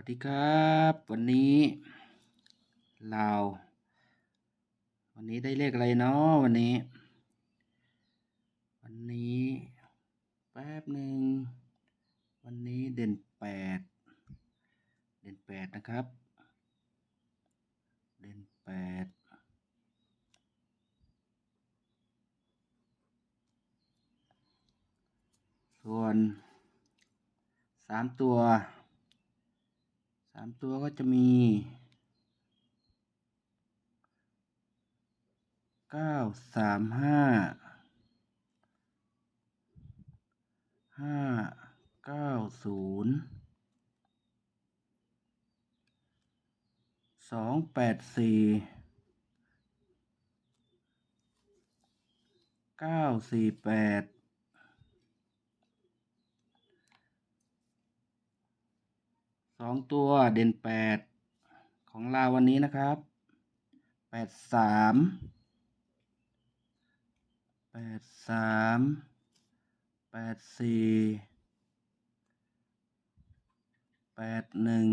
วัสดีครับ วันนี้เราวันนี้ได้เลขอะไรเนาะวันนี้ วันนี้แป๊บหนึ่งวันนี้เด่นแปดเด่นแปดนะครับ เด่นแปดส่วนสามตัวามตัวก็จะมีเก้าสามห้าห้าเก้าศูนย์สองแปดสี่เก้าสี่แปด สองตัวเด่นแปดของเราวันนี้นะครับแปดสามแปดสามแปดสี่แปดหนึ่ง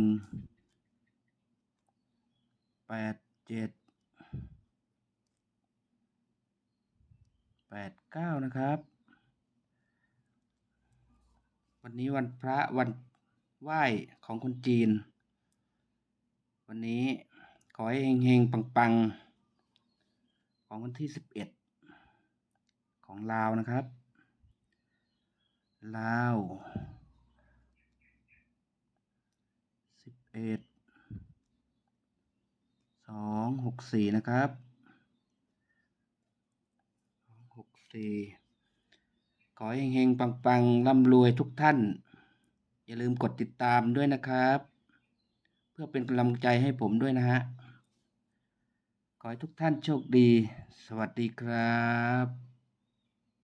แปดเจ็ดแปดเก้านะครับ วันนี้วันพระวัน ไหว้ของคนจีน วันนี้ขอให้เฮงๆ ปังๆ ของวันที่สิบเอ็ดของลาวนะครับลาวสิบเอ็ดสองหกสี่นะครับสองหกสี่ขอให้เฮงๆ ปังๆ ร่ำรวยทุกท่าน อย่าลืมกดติดตามด้วยนะครับ เพื่อเป็นกำลังใจให้ผมด้วยนะฮะ ขอให้ทุกท่านโชคดี สวัสดีครับ